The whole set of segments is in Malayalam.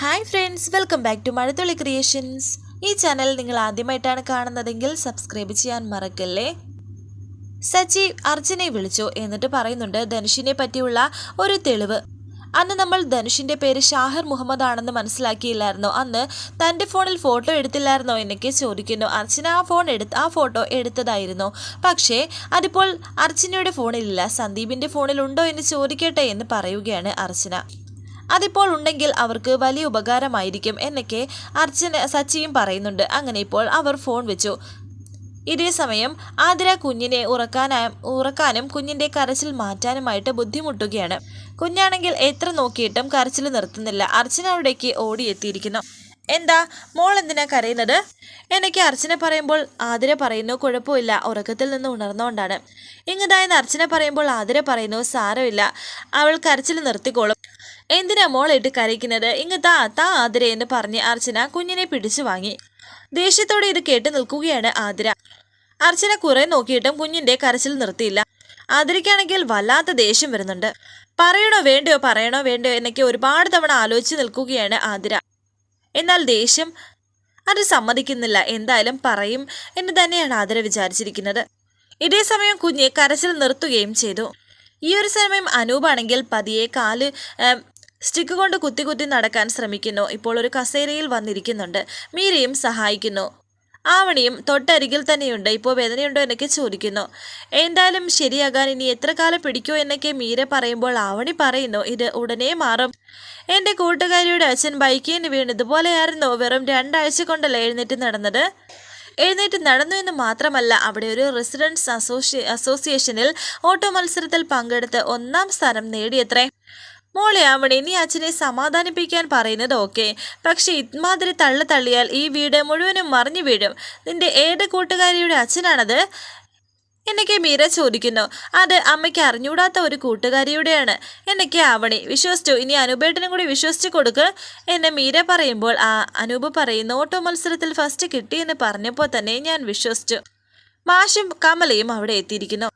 Hi friends welcome back to Mazhathulli creations ഈ ചാനൽ നിങ്ങൾ ആദ്യമായിട്ടാണ് കാണുന്നതെങ്കിൽ സബ്സ്ക്രൈബ് ചെയ്യാൻ മറക്കല്ലേ? സച്ചി അർജുനെ വിളിച്ചു എന്നിട്ട് പറയുന്നുണ്ട് ധനുഷിനെ പറ്റിയുള്ള ഒരു തെളിവ്. അന്ന് നമ്മൾ ധനുഷിന്റെ പേര് ഷാഹിർ മുഹമ്മദ് ആണെന്ന് മനസ്സിലാക്കിയില്ലായിരുന്നു? അന്ന് തന്റെ ഫോണിൽ ഫോട്ടോ എടുത്തില്ലായിരുന്നോ എന്നൊക്കെ ചോദിക്കുന്നു. അർച്ചന ആ ഫോൺ എടുത്ത് ആ ഫോട്ടോ എടുത്തതായിരുന്നു. പക്ഷേ അതിപ്പോൾ അർച്ചനയുടെ ഫോണിലില്ല സന്ദീപിന്റെ ഫോണിലുണ്ടോ എന്ന് ചോദിക്കട്ടെ എന്ന് പറയുകയാണ് അർച്ചന അതിപ്പോൾ ഉണ്ടെങ്കിൽ അവർക്ക് വലിയ ഉപകാരമായിരിക്കും എന്നൊക്കെ അർച്ചന സച്ചിയും പറയുന്നുണ്ട്. അങ്ങനെ ഇപ്പോൾ അവർ ഫോൺ വെച്ചു. ഇതേ സമയം ആതിര കുഞ്ഞിനെ ഉറക്കാനാ ഉറക്കാനും കുഞ്ഞിന്റെ കരച്ചിൽ മാറ്റാനുമായിട്ട് ബുദ്ധിമുട്ടുകയാണ്. കുഞ്ഞാണെങ്കിൽ എത്ര നോക്കിയിട്ടും കരച്ചിൽ നിർത്തുന്നില്ല. അർച്ചന അവിടേക്ക് ഓടിയെത്തിയിരിക്കുന്നു. എന്താ? മോൾ എന്തിനാ കരയുന്നത്? എനിക്ക് അർച്ചന പറയുമ്പോൾ ആതിര പറയുന്നു കുഴപ്പമില്ല. ഉറക്കത്തിൽ നിന്ന് ഉണർന്നുകൊണ്ടാണ് ഇങ്ങതായെന്ന് അർച്ചന പറയുമ്പോൾ ആതിര പറയുന്നു സാരമില്ല. അവൾ കരച്ചിൽ നിർത്തിക്കോളും. എന്തിനാ മോളിട്ട് കരയിക്കുന്നത്? ഇങ്ങ് താ താ ആതിര എന്ന് പറഞ്ഞ് അർച്ചന കുഞ്ഞിനെ പിടിച്ചു വാങ്ങി. ദേഷ്യത്തോടെ ഇത് കേട്ട് നിൽക്കുകയാണ് ആതിര. അർച്ചന കുറെ നോക്കിയിട്ടും കുഞ്ഞിന്റെ കരച്ചിൽ നിർത്തിയില്ല. ആതിരയ്ക്കാണെങ്കിൽ വല്ലാത്ത ദേഷ്യം വരുന്നുണ്ട്. പറയണോ വേണ്ടയോ പറയണോ വേണ്ടയോ എന്നൊക്കെ ഒരുപാട് തവണ ആലോചിച്ച് നിൽക്കുകയാണ് ആതിര. എന്നാൽ ദേഷ്യം അത് സമ്മതിക്കുന്നില്ല. എന്തായാലും പറയും എന്ന് തന്നെയാണ് ആതിര വിചാരിച്ചിരിക്കുന്നത്. ഇതേ സമയം കുഞ്ഞ് കരച്ചിൽ നിർത്തുകയും ചെയ്തു. ഈ ഒരു സമയം അനൂപാണെങ്കിൽ പതിയെ കാൽ സ്റ്റിക്ക് കൊണ്ട് കുത്തി കുത്തി നടക്കാൻ ശ്രമിക്കുന്നു. ഇപ്പോൾ ഒരു കസേരയിൽ വന്നിരിക്കുന്നുണ്ട്. മീരയും സഹായിക്കുന്നു. ആവണിയും തൊട്ടരികിൽ തന്നെയുണ്ട്. ഇപ്പോൾ വേദനയുണ്ടോ എന്നൊക്കെ ചോദിക്കുന്നു. എന്തായാലും ശരിയാകാൻ ഇനി എത്ര കാലം പിടിക്കോ എന്നൊക്കെ മീര പറയുമ്പോൾ ആവണി പറയുന്നു ഇത് ഉടനെ മാറും. എന്റെ കൂട്ടുകാരിയുടെ അച്ഛൻ ബൈക്കിൽ ബൈക്കിന് വീണ് ഇതുപോലെയായിരുന്നു വെറും രണ്ടാഴ്ച കൊണ്ടല്ലേ എഴുന്നേറ്റ് നടന്നത്? എഴുന്നേറ്റ് നടന്നു എന്ന് മാത്രമല്ല അവിടെ ഒരു റെസിഡൻസ് അസോസിയേഷനിൽ ഓട്ടോ മത്സരത്തിൽ പങ്കെടുത്ത് ഒന്നാം സ്ഥാനം നേടിയത്രേ. മോളെ ആവണി നീ അച്ഛനെ സമാധാനിപ്പിക്കാൻ പറയുന്നത് ഓക്കെ. പക്ഷേ ഇമാതിരി തള്ളു തള്ളിയാൽ ഈ വീട് മുഴുവനും മറിഞ്ഞു വീഴും. നിന്റെ ഏത് കൂട്ടുകാരിയുടെ അച്ഛനാണത്? എന്നൊക്കെ മീര ചോദിക്കുന്നു. അത് അമ്മയ്ക്ക് അറിഞ്ഞൂടാത്ത ഒരു കൂട്ടുകാരിയുടെയാണ്. എന്നൊക്കെ ആവണി വിശ്വസിച്ചു. ഇനി അനൂപേട്ടനും കൂടി വിശ്വസിച്ച് കൊടുക്ക് എന്നെ മീര പറയുമ്പോൾ ആ അനൂപ് പറയുന്നു ഓട്ടോ മത്സരത്തിൽ ഫസ്റ്റ് കിട്ടിയെന്ന് പറഞ്ഞപ്പോൾ തന്നെ ഞാൻ വിശ്വസിച്ചു. മാഷും കമലയും അവിടെ എത്തിയിരിക്കുന്നു.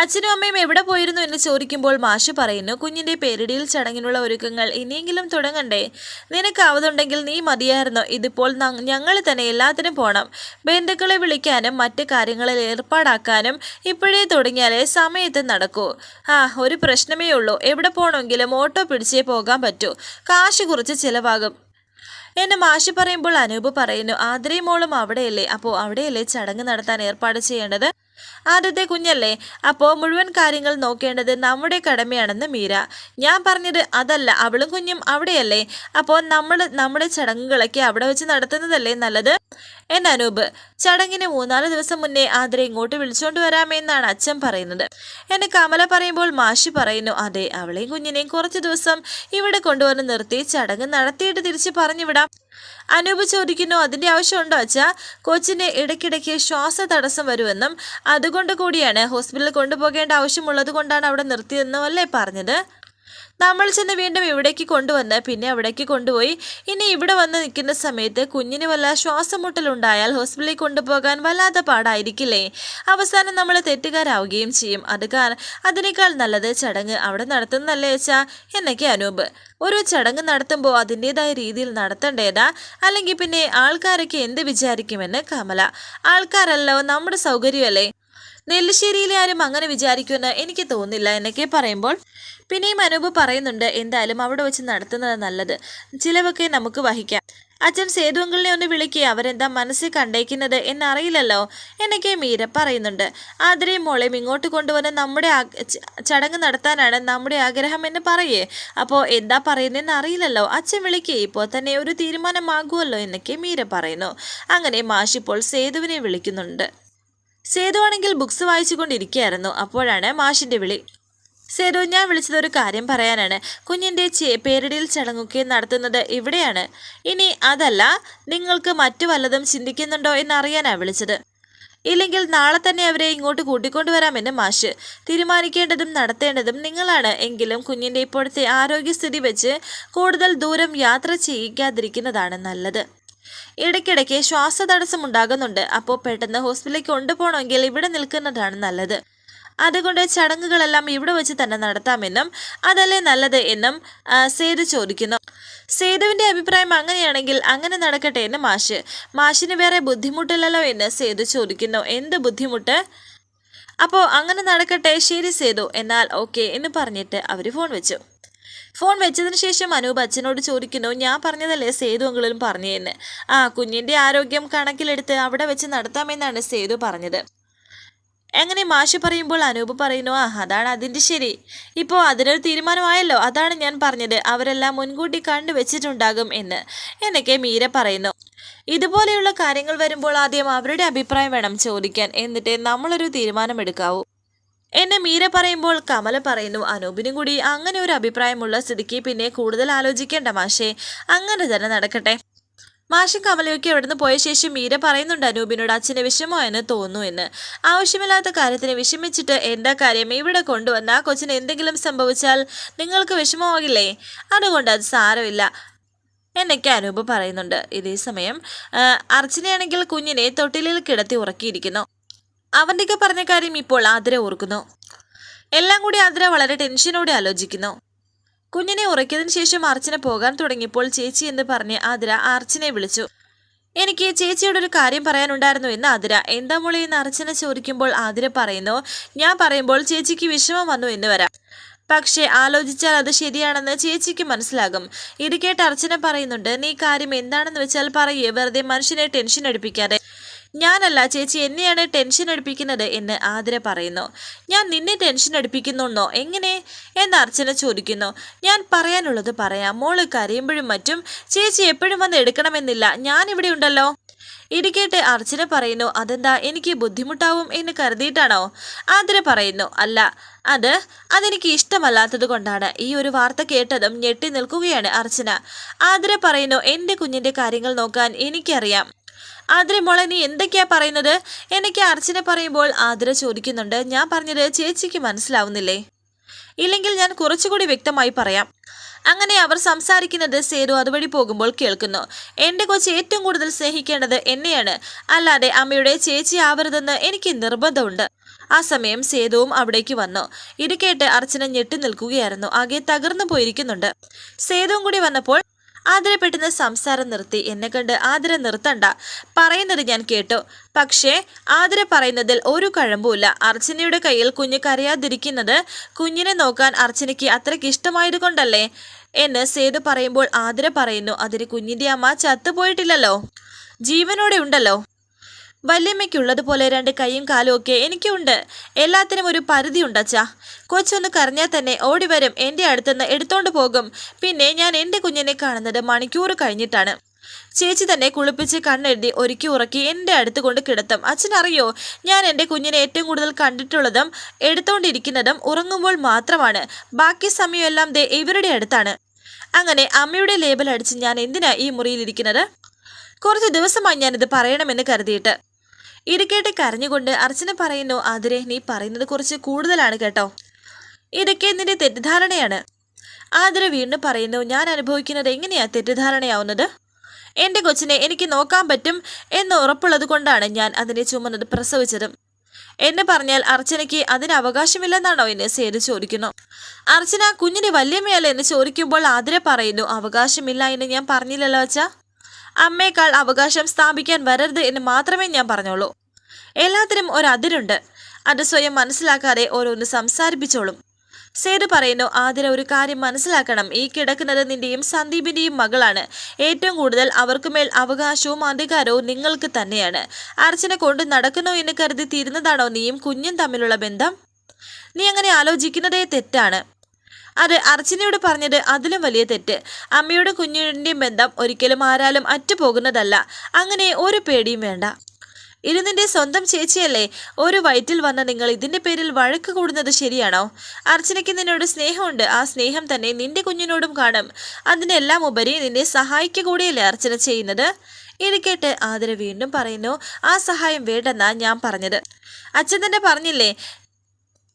അച്ഛനും അമ്മയും എവിടെ പോയിരുന്നു എന്ന് ചോദിക്കുമ്പോൾ മാഷ് പറയുന്നു കുഞ്ഞിന്റെ പേരിടിയിൽ ചടങ്ങിനുള്ള ഒരുക്കങ്ങൾ ഇനിയെങ്കിലും തുടങ്ങണ്ടേ? നിനക്കാവുന്നുണ്ടെങ്കിൽ നീ മതിയായിരുന്നു? ഇതിപ്പോൾ ഞങ്ങൾ തന്നെ എല്ലാത്തിനും പോണം. ബന്ധുക്കളെ വിളിക്കാനും മറ്റ് കാര്യങ്ങളിൽ ഏർപ്പാടാക്കാനും ഇപ്പോഴേ തുടങ്ങിയാലേ സമയത്ത് നടക്കൂ. ആ ഒരു പ്രശ്നമേ ഉള്ളൂ. എവിടെ പോകണമെങ്കിലും ഓട്ടോ പിടിച്ചേ പോകാൻ പറ്റൂ. കാശ് കുറച്ച് ചിലവാകും. എന്നെ മാഷി പറയുമ്പോൾ അനൂപ് പറയുന്നു ആതിരയും മോളും അവിടെയല്ലേ? അപ്പോൾ അവിടെയല്ലേ ചടങ്ങ് നടത്താൻ ഏർപ്പാട് ചെയ്യേണ്ടത്? ആദ്യത്തെ കുഞ്ഞല്ലേ? അപ്പോൾ മുഴുവൻ കാര്യങ്ങൾ നോക്കേണ്ടത് നമ്മുടെ കടമയാണെന്ന് മീര. ഞാൻ പറഞ്ഞത് അതല്ല അവളും കുഞ്ഞും അവിടെയല്ലേ? അപ്പോൾ നമ്മൾ നമ്മുടെ ചടങ്ങുകളൊക്കെ അവിടെ വെച്ച് നടത്തുന്നതല്ലേ നല്ലത്? എൻ അനൂപ് ചടങ്ങിന് മൂന്നാൽ ദിവസം മുന്നേ ആദരെ ഇങ്ങോട്ട് വിളിച്ചുകൊണ്ട് വരാമെന്നാണ് അച്ഛൻ പറയുന്നത്. എന്നെ കമല പറയുമ്പോൾ മാഷി പറയുന്നു അതെ അവളെയും കുഞ്ഞിനെയും കുറച്ച് ദിവസം ഇവിടെ കൊണ്ടുവന്ന് നിർത്തി ചടങ്ങ് നടത്തിയിട്ട് തിരിച്ച് പറഞ്ഞുവിടാം. അനൂപ് ചോദിക്കുന്നു അതിന്റെ ആവശ്യമുണ്ടോ അച്ഛാ? കൊച്ചിന് ഇടയ്ക്കിടയ്ക്ക് ശ്വാസ തടസ്സം വരുമെന്നും അതുകൊണ്ട് കൂടിയാണ് ഹോസ്പിറ്റലിൽ കൊണ്ടുപോകേണ്ട ആവശ്യമുള്ളത് കൊണ്ടാണ് അവിടെ നിർത്തിയതെന്നും അല്ലേ പറഞ്ഞത്? നമ്മൾ ചെന്ന് വീണ്ടും ഇവിടേക്ക് കൊണ്ടുവന്ന് പിന്നെ അവിടേക്ക് കൊണ്ടുപോയി. ഇനി ഇവിടെ വന്ന് നിൽക്കുന്ന സമയത്ത് കുഞ്ഞിന് വല്ല ശ്വാസമുട്ടലുണ്ടായാൽ ഹോസ്പിറ്റലിൽ കൊണ്ടുപോകാൻ വല്ലാത്ത പാടായിരിക്കില്ലേ? അവസാനം നമ്മൾ തെറ്റുകാരാവുകയും ചെയ്യും. അത് അതിനേക്കാൾ നല്ലത് ചടങ്ങ് അവിടെ നടത്തുന്നല്ലേ വെച്ചാ എന്നൊക്കെ അനൂപ്. ഒരു ചടങ്ങ് നടത്തുമ്പോൾ അതിന്റെതായ രീതിയിൽ നടത്തേണ്ടേതാ? അല്ലെങ്കിൽ പിന്നെ ആൾക്കാരൊക്കെ എന്ത് വിചാരിക്കുമെന്ന് കമല. ആൾക്കാരല്ലോ നമ്മുടെ സൗകര്യമല്ലേ? നെല്ലിശ്ശേരിയിലെ ആരും അങ്ങനെ വിചാരിക്കുമെന്ന് എനിക്ക് തോന്നില്ല എന്നൊക്കെ പറയുമ്പോൾ പിന്നെയും അനൂപ് പറയുന്നുണ്ട് എന്തായാലും അവിടെ വെച്ച് നടത്തുന്നത് നല്ലത്. ചിലവൊക്കെ നമുക്ക് വഹിക്കാം. അച്ഛൻ സേതുവങ്കളിനെ ഒന്ന് വിളിക്കുക അവരെന്താ മനസ്സിൽ കണ്ടേക്കുന്നത് എന്നറിയില്ലല്ലോ എന്നൊക്കെ മീര പറയുന്നുണ്ട്. ആതിരയും മോളെയും ഇങ്ങോട്ട് കൊണ്ടുവന്ന് നമ്മുടെ ചടങ്ങ് നടത്താനാണ് നമ്മുടെ ആഗ്രഹം എന്ന് പറയേ. അപ്പോൾ എന്താ പറയുന്നതെന്ന് അറിയില്ലല്ലോ. അച്ഛൻ വിളിക്കേ ഇപ്പോൾ തന്നെ ഒരു തീരുമാനമാകുമല്ലോ എന്നൊക്കെ മീര പറയുന്നു. അങ്ങനെ മാഷിപ്പോൾ സേതുവിനെ വിളിക്കുന്നുണ്ട്. സേതു ആണെങ്കിൽ ബുക്സ് വായിച്ചുകൊണ്ടിരിക്കുകയായിരുന്നു. അപ്പോഴാണ് മാഷിന്റെ വിളി. സേതു ഞാൻ വിളിച്ചത് ഒരു കാര്യം പറയാനാണ്. കുഞ്ഞിന്റെ പേരിടിയിൽ ചടങ്ങൊക്കെ നടത്തുന്നത് ഇവിടെയാണ്. ഇനി അതല്ല നിങ്ങൾക്ക് മറ്റു വല്ലതും ചിന്തിക്കുന്നുണ്ടോ എന്നറിയാനാണ് വിളിച്ചത്. ഇല്ലെങ്കിൽ നാളെ തന്നെ അവരെ ഇങ്ങോട്ട് കൂട്ടിക്കൊണ്ടുവരാമെന്ന് മാഷ്. തീരുമാനിക്കേണ്ടതും നടത്തേണ്ടതും നിങ്ങളാണ്. എങ്കിലും കുഞ്ഞിന്റെ ഇപ്പോഴത്തെ ആരോഗ്യസ്ഥിതി വെച്ച് കൂടുതൽ ദൂരം യാത്ര ചെയ്യിക്കാതിരിക്കുന്നതാണ് നല്ലത്. ഇടയ്ക്കിടയ്ക്ക് ശ്വാസതടസ്സം ഉണ്ടാകുന്നുണ്ട് അപ്പോൾ പെട്ടെന്ന് ഹോസ്പിറ്റലിലേക്ക് കൊണ്ടുപോകണമെങ്കിൽ ഇവിടെ നിൽക്കുന്നതാണ് നല്ലത്. അതുകൊണ്ട് ചടങ്ങുകളെല്ലാം ഇവിടെ വെച്ച് തന്നെ നടത്താമെന്നും അതല്ലേ നല്ലത് എന്നും സേതു ചോദിക്കുന്നു. സേതുവിന്റെ അഭിപ്രായം അങ്ങനെയാണെങ്കിൽ അങ്ങനെ നടക്കട്ടെ എന്ന് മാഷ്. മാഷിന് വേറെ ബുദ്ധിമുട്ടില്ലല്ലോ എന്ന് സേതു ചോദിക്കുന്നു. എന്ത് ബുദ്ധിമുട്ട്? അപ്പോൾ അങ്ങനെ നടക്കട്ടെ ശരി സേതു. എന്നാൽ ഓക്കെ എന്ന് പറഞ്ഞിട്ട് അവർ ഫോൺ വെച്ചു. ഫോൺ വെച്ചതിന് ശേഷം അനൂപ് അച്ഛനോട് ചോദിക്കുന്നു ഞാൻ പറഞ്ഞതല്ലേ സേതു അങ്കിളും പറഞ്ഞതെന്ന് ആ കുഞ്ഞിന്റെ ആരോഗ്യം കണക്കിലെടുത്ത് അവിടെ വെച്ച് നടത്താമെന്നാണ് സേതു പറഞ്ഞത്. എങ്ങനെ മാഷ് പറയുമ്പോൾ അനൂപ് പറയുന്നു ആ അതാണ് അതിന്റെ ശരി. ഇപ്പോൾ അതിനൊരു തീരുമാനമായല്ലോ. അതാണ് ഞാൻ പറഞ്ഞത്. അവരെല്ലാം മുൻകൂട്ടി കണ്ടു വെച്ചിട്ടുണ്ടാകും എന്ന്. എന്നൊക്കെ മീര പറയുന്നു. ഇതുപോലെയുള്ള കാര്യങ്ങൾ വരുമ്പോൾ ആദ്യം അവരുടെ അഭിപ്രായം വേണം ചോദിക്കാൻ. എന്നിട്ട് നമ്മളൊരു തീരുമാനമെടുക്കാവൂ. എന്നെ മീര പറയുമ്പോൾ കമല പറയുന്നു അനൂപിനും കൂടി അങ്ങനെ ഒരു അഭിപ്രായമുള്ള സ്ഥിതിക്ക് പിന്നെ കൂടുതൽ ആലോചിക്കേണ്ട മാഷേ അങ്ങനെ തന്നെ നടക്കട്ടെ. മാഷും കമലയൊക്കെ അവിടുന്ന് പോയ ശേഷം മീര പറയുന്നുണ്ട് അനൂപിനോട് അച്ഛന് എന്ന് തോന്നുന്നു എന്ന്. ആവശ്യമില്ലാത്ത കാര്യത്തിന് വിഷമിച്ചിട്ട് എന്താ കാര്യം? ഇവിടെ കൊണ്ടുവന്ന? ആ കൊച്ചിന് എന്തെങ്കിലും സംഭവിച്ചാൽ നിങ്ങൾക്ക് വിഷമമാകില്ലേ? അതുകൊണ്ട് അത് സാരമില്ല. എന്നൊക്കെ അനൂപ് പറയുന്നുണ്ട്. ഇതേ സമയം അർച്ചനയാണെങ്കിൽ കുഞ്ഞിനെ തൊട്ടിലിൽ കിടത്തി ഉറക്കിയിരിക്കുന്നു. അവന്റെയൊക്കെ പറഞ്ഞ കാര്യം ഇപ്പോൾ ആതിര ഓർക്കുന്നു. എല്ലാം കൂടി ആതിര വളരെ ടെൻഷനോടെ ആലോചിക്കുന്നു. കുഞ്ഞിനെ ഉറക്കിയതിനു ശേഷം അർച്ചന പോകാൻ തുടങ്ങിയപ്പോൾ ചേച്ചി എന്ന് പറഞ്ഞ് ആതിര അർച്ചനെ വിളിച്ചു. എനിക്ക് ചേച്ചിയോട് ഒരു കാര്യം പറയാനുണ്ടായിരുന്നു എന്ന് ആതിര. എന്താ മോളെ എന്ന് അർച്ചന ചോദിക്കുമ്പോൾ ആതിര പറയുന്നു ഞാൻ പറയുമ്പോൾ ചേച്ചിക്ക് വിഷമം വന്നു എന്ന് വരാം. പക്ഷേ ആലോചിച്ചാൽ അത് ശരിയാണെന്ന് ചേച്ചിക്ക് മനസ്സിലാകും. ഇത് കേട്ട് അർച്ചന പറയുന്നുണ്ട് നീ കാര്യം എന്താണെന്ന് വെച്ചാൽ പറയേ. വെറുതെ മനുഷ്യനെ ടെൻഷൻ അടുപ്പിക്കാതെ. ഞാനല്ല ചേച്ചി എന്നെയാണ് ടെൻഷൻ അടുപ്പിക്കുന്നത് എന്ന് ആതിര പറയുന്നു. ഞാൻ നിന്നെ ടെൻഷൻ അടുപ്പിക്കുന്നുണ്ടോ? എങ്ങനെ? എന്ന് അർച്ചന ചോദിക്കുന്നു. ഞാൻ പറയാനുള്ളത് പറയാം. മോൾ കരയുമ്പോഴും മറ്റും ചേച്ചി എപ്പോഴും വന്ന് എടുക്കണമെന്നില്ല. ഞാൻ ഇവിടെ ഉണ്ടല്ലോ. ഇരിക്കട്ടെ കേട്ട് അർച്ചന പറയുന്നു. അതെന്താ? എനിക്ക് ബുദ്ധിമുട്ടാവും എന്ന് കരുതിയിട്ടാണോ? ആതിര പറയുന്നു. അല്ല അത് അതെനിക്ക് ഇഷ്ടമല്ലാത്തത് കൊണ്ടാണ്. ഈ ഒരു വാർത്ത കേട്ടതും ഞെട്ടി നിൽക്കുകയാണ് അർച്ചന. ആതിര പറയുന്നു എന്റെ കുഞ്ഞിന്റെ കാര്യങ്ങൾ നോക്കാൻ എനിക്കറിയാം. ആതിര മോളെ നീ എന്തൊക്കെയാ പറയുന്നത്? എനിക്ക് അർച്ചന പറയുമ്പോൾ ആതിര ചോദിക്കുന്നുണ്ട്. ഞാൻ പറഞ്ഞത് ചേച്ചിക്ക് മനസ്സിലാവുന്നില്ലേ? ഇല്ലെങ്കിൽ ഞാൻ കുറച്ചുകൂടി വ്യക്തമായി പറയാം. അങ്ങനെ അവർ സംസാരിക്കുന്നത് സേതു അതുവഴി പോകുമ്പോൾ കേൾക്കുന്നു. എന്റെ കൊച്ച് ഏറ്റവും കൂടുതൽ സ്നേഹിക്കേണ്ടത് എന്നെയാണ്. അല്ലാതെ അമ്മയുടെ ചേച്ചി ആവരുതെന്ന് എനിക്ക് നിർബന്ധമുണ്ട്. ആ സമയം സേതുവും അവിടേക്ക് വന്നു. ഇത് കേട്ട് അർച്ചന ഞെട്ടി നിൽക്കുകയായിരുന്നു. ആകെ തകർന്നു പോയിരിക്കുന്നുണ്ട്. സേതുവും കൂടി വന്നപ്പോൾ ആതിര പെട്ടെന്ന് സംസാരം നിർത്തി എന്നെ കണ്ട് ആതിര നിർത്തണ്ട. പറയുന്നത് ഞാൻ കേട്ടു. പക്ഷേ ആതിര പറയുന്നതിൽ ഒരു കഴമ്പുമില്ല. അർച്ചനയുടെ കയ്യിൽ കുഞ്ഞ് കരയാതിരിക്കുന്നത് കുഞ്ഞിനെ നോക്കാൻ അർച്ചനയ്ക്ക് അത്രയ്ക്ക് ഇഷ്ടമായതുകൊണ്ടല്ലേ? എന്ന് സേതു പറയുമ്പോൾ ആതിര പറയുന്നു അതിന് കുഞ്ഞിന്റെ അമ്മ ചത്തുപോയിട്ടില്ലല്ലോ. ജീവനോടെ ഉണ്ടല്ലോ. വല്യമ്മയ്ക്കുള്ളതുപോലെ രണ്ട് കൈയും കാലും ഒക്കെ എനിക്കുണ്ട്. എല്ലാത്തിനും ഒരു പരിധിയുണ്ട് അച്ഛാ കൊച്ചൊന്ന് കരഞ്ഞാൽ തന്നെ ഓടി വരും എന്റെ അടുത്തുനിന്ന് എടുത്തോണ്ട് പോകും. പിന്നെ ഞാൻ എന്റെ കുഞ്ഞിനെ കാണുന്നത് മണിക്കൂർ കഴിഞ്ഞിട്ടാണ്. ചേച്ചി തന്നെ കുളിപ്പിച്ച് കണ്ണെഴുതി ഒരുക്കി ഉറക്കി എന്റെ അടുത്ത് കൊണ്ട് കിടത്തും. അച്ഛനറിയോ ഞാൻ എന്റെ കുഞ്ഞിനെ ഏറ്റവും കൂടുതൽ കണ്ടിട്ടുള്ളതും എടുത്തോണ്ടിരിക്കുന്നതും ഉറങ്ങുമ്പോൾ മാത്രമാണ്. ബാക്കി സമയമെല്ലാം ദേ ഇവരുടെ അടുത്താണ്. അങ്ങനെ അമ്മയുടെ ലേബൽ അടിച്ച് ഞാൻ എന്തിനാ ഈ മുറിയിലിരിക്കുന്നത് കുറച്ച് ദിവസമായി ഞാനിത് പറയണമെന്ന് കരുതിയിട്ട്. ഇത് കരഞ്ഞുകൊണ്ട് അർച്ചന പറയുന്നു അതിരെ നീ പറയുന്നത് കുറച്ച് കൂടുതലാണ് കേട്ടോ. ഇതൊക്കെ നിന്റെ തെറ്റിദ്ധാരണയാണ്. ആതിര വീണ്ടും പറയുന്നു ഞാൻ അനുഭവിക്കുന്നത് എങ്ങനെയാ തെറ്റിദ്ധാരണയാവുന്നത്? എന്റെ കൊച്ചിനെ എനിക്ക് നോക്കാൻ പറ്റും എന്ന് ഉറപ്പുള്ളത് കൊണ്ടാണ് ഞാൻ അതിനെ ചുമന്നത് പ്രസവിച്ചതും. എന്ന് പറഞ്ഞാൽ അർച്ചനയ്ക്ക് അതിന് അവകാശമില്ലെന്നാണോ എന്നെ സേതു ചോദിക്കുന്നു. അർച്ചന കുഞ്ഞിന് വല്യമ്മയല്ല എന്ന് ചോദിക്കുമ്പോൾ ആതിര പറയുന്നു അവകാശമില്ല എന്ന് ഞാൻ പറഞ്ഞില്ലല്ലോ അച്ഛാ. അമ്മയേക്കാൾ അവകാശം സ്ഥാപിക്കാൻ വരരുത് എന്ന് മാത്രമേ ഞാൻ പറഞ്ഞോളൂ. എല്ലാത്തിനും ഒരു അതിരുണ്ട്. അത് സ്വയം മനസ്സിലാക്കാതെ ഓരോന്ന് സംസാരിപ്പിച്ചോളും. സേതു പറയുന്നു ആതിര ഒരു കാര്യം മനസ്സിലാക്കണം. ഈ കിടക്കുന്നത് നിന്റെയും സന്ദീപിന്റെയും മകളാണ്. ഏറ്റവും കൂടുതൽ അവർക്കുമേൽ അവകാശവും അധികാരവും നിങ്ങൾക്ക് തന്നെയാണ്. അർച്ചന കൊണ്ട് നടക്കുന്നു എന്ന് കരുതി തീരുന്നതാണോ നീയും കുഞ്ഞും തമ്മിലുള്ള ബന്ധം? നീ അങ്ങനെ ആലോചിക്കുന്നതേ തെറ്റാണ്. അത് അർച്ചനയോട് പറഞ്ഞത് അതിലും വലിയ തെറ്റ്. അമ്മയുടെ കുഞ്ഞിന്റെയും ബന്ധം ഒരിക്കലും ആരാലും അറ്റുപോകുന്നതല്ല. അങ്ങനെ ഒരു പേടിയും വേണ്ട. ഇത് നിന്റെ സ്വന്തം ചേച്ചിയല്ലേ? ഒരു വയറ്റിൽ വന്ന നിങ്ങൾ ഇതിന്റെ പേരിൽ വഴക്ക് കൂടുന്നത് ശരിയാണോ? അർച്ചനയ്ക്ക് നിന്നോട് സ്നേഹമുണ്ട്. ആ സ്നേഹം തന്നെ നിന്റെ കുഞ്ഞിനോടും കാണും. അതിനെല്ലാം ഉപരി നിന്നെ സഹായിക്കുക കൂടിയല്ലേ അർച്ചന ചെയ്യുന്നത്? ഇത് കേട്ട് ആതിര വീണ്ടും പറയുന്നു ആ സഹായം വേണ്ടെന്നാ ഞാൻ പറഞ്ഞത്. അച്ഛൻ തന്നെ പറഞ്ഞില്ലേ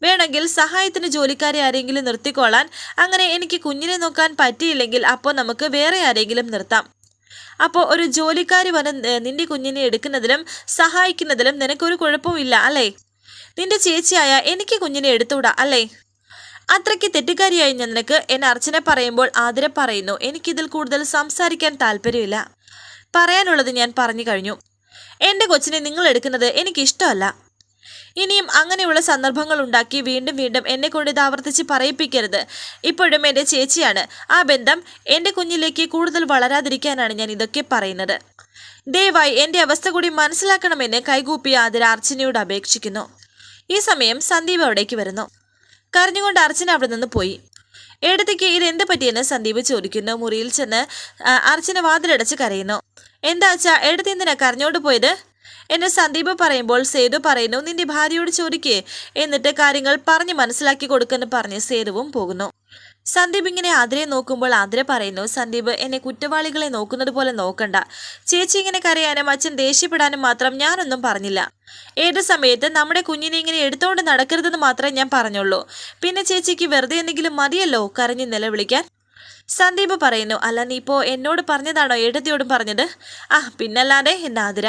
വേണമെങ്കിൽ സഹായത്തിന് ജോലിക്കാരെ ആരെങ്കിലും നിർത്തിക്കോളാൻ അങ്ങനെ എനിക്ക് കുഞ്ഞിനെ നോക്കാൻ പറ്റിയില്ലെങ്കിൽ അപ്പോൾ നമുക്ക് വേറെ ആരെങ്കിലും നിർത്താം. അപ്പോൾ ഒരു ജോലിക്കാരി വന്ന് നിന്റെ കുഞ്ഞിനെ എടുക്കുന്നതിലും സഹായിക്കുന്നതിലും നിനക്കൊരു കുഴപ്പമില്ല അല്ലേ? നിന്റെ ചേച്ചിയായ എനിക്ക് കുഞ്ഞിനെ എടുത്തുകൂടാ അല്ലേ? അത്രയ്ക്ക് തെറ്റുകാരിയായി ഞാൻ നിനക്ക് എന്നെ അർച്ചന പറയുമ്പോൾ ആതിര പറയുന്നു. എനിക്കിതിൽ കൂടുതൽ സംസാരിക്കാൻ താല്പര്യമില്ല. പറയാനുള്ളത് ഞാൻ പറഞ്ഞു കഴിഞ്ഞു. എന്റെ കൊച്ചിനെ നിങ്ങൾ എടുക്കുന്നത് എനിക്കിഷ്ടമല്ല. ഇനിയും അങ്ങനെയുള്ള സന്ദർഭങ്ങൾ ഉണ്ടാക്കി വീണ്ടും വീണ്ടും എന്നെ കൊണ്ട് ഇത് ആവർത്തിച്ച് പറയിപ്പിക്കരുത്. ഇപ്പോഴും എന്റെ ചേച്ചിയാണ്. ആ ബന്ധം എന്റെ കുഞ്ഞിലേക്ക് കൂടുതൽ വളരാതിരിക്കാനാണ് ഞാൻ ഇതൊക്കെ പറയുന്നത്. ദയവായി എന്റെ അവസ്ഥ കൂടി മനസ്സിലാക്കണമെന്ന് കൈകൂപ്പി ആതിര അർച്ചനയോട് അപേക്ഷിക്കുന്നു. ഈ സമയം സന്ദീപ് അവിടേക്ക് വരുന്നു. കരഞ്ഞുകൊണ്ട് അർച്ചന അവിടെ നിന്ന് പോയി. ഇടത്തേക്ക് ഇത് എന്ത് പറ്റിയെന്ന്? സന്ദീപ് ചോദിക്കുന്നു. മുറിയിൽ ചെന്ന് അർച്ചന വാതിലടച്ച് കരയുന്നു. എന്താച്ചാ അച്ഛാ ഏടത്തി എന്തിനാ കരഞ്ഞോണ്ട് പോയത്? എന്നെ സന്ദീപ് പറയുമ്പോൾ സേതു പറയുന്നു നിന്റെ ഭാര്യയോട് ചോദിക്കേ. എന്നിട്ട് കാര്യങ്ങൾ പറഞ്ഞ് മനസ്സിലാക്കി കൊടുക്കെന്ന് പറഞ്ഞ് സേതുവും പോകുന്നു. സന്ദീപ് ഇങ്ങനെ ആതിരെ നോക്കുമ്പോൾ ആതിര പറയുന്നു സന്ദീപ് എന്നെ കുറ്റവാളികളെ നോക്കുന്നത് പോലെ നോക്കണ്ട. ചേച്ചി ഇങ്ങനെ കരയാനും അച്ഛൻ ദേഷ്യപ്പെടാനും മാത്രം ഞാനൊന്നും പറഞ്ഞില്ല. ഏത് സമയത്ത് നമ്മുടെ കുഞ്ഞിനെ ഇങ്ങനെ എടുത്തുകൊണ്ട് നടക്കരുതെന്ന് മാത്രമേ ഞാൻ പറഞ്ഞുള്ളൂ. പിന്നെ ചേച്ചിക്ക് വെറുതെ എന്തെങ്കിലും മതിയല്ലോ? കരഞ്ഞ് നിലവിളിക്കാൻ. സന്ദീപ് പറയുന്നു അല്ല നീ ഇപ്പോ എന്നോട് പറഞ്ഞതാണോ ഏടത്തിയോടും പറഞ്ഞത്? ആ പിന്നല്ലാതെ എന്നാതിര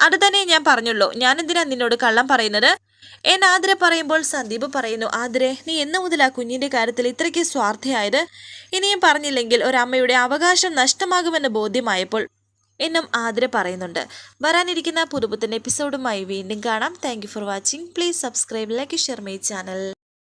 അത് തന്നെ ഞാൻ പറഞ്ഞുള്ളൂ. ഞാനെന്തിനാ നിന്നോട് കള്ളം പറയുന്നത്? എന്നെ ആതിര പറയുമ്പോൾ സന്ദീപ് പറയുന്നു ആതിരെ നീ എന്നു മുതൽ ആ കുഞ്ഞിന്റെ കാര്യത്തിൽ ഇത്രയ്ക്ക് സ്വാർത്ഥയായത്? ഇനിയും പറഞ്ഞില്ലെങ്കിൽ ഒരമ്മയുടെ അവകാശം നഷ്ടമാകുമെന്ന് ബോധ്യമായപ്പോൾ എന്നും ആതിര പറയുന്നുണ്ട്. വരാനിരിക്കുന്ന പുതുപുത്തൻ എപ്പിസോഡുമായി വീണ്ടും കാണാം. Thank for watching. Please subscribe like share my channel.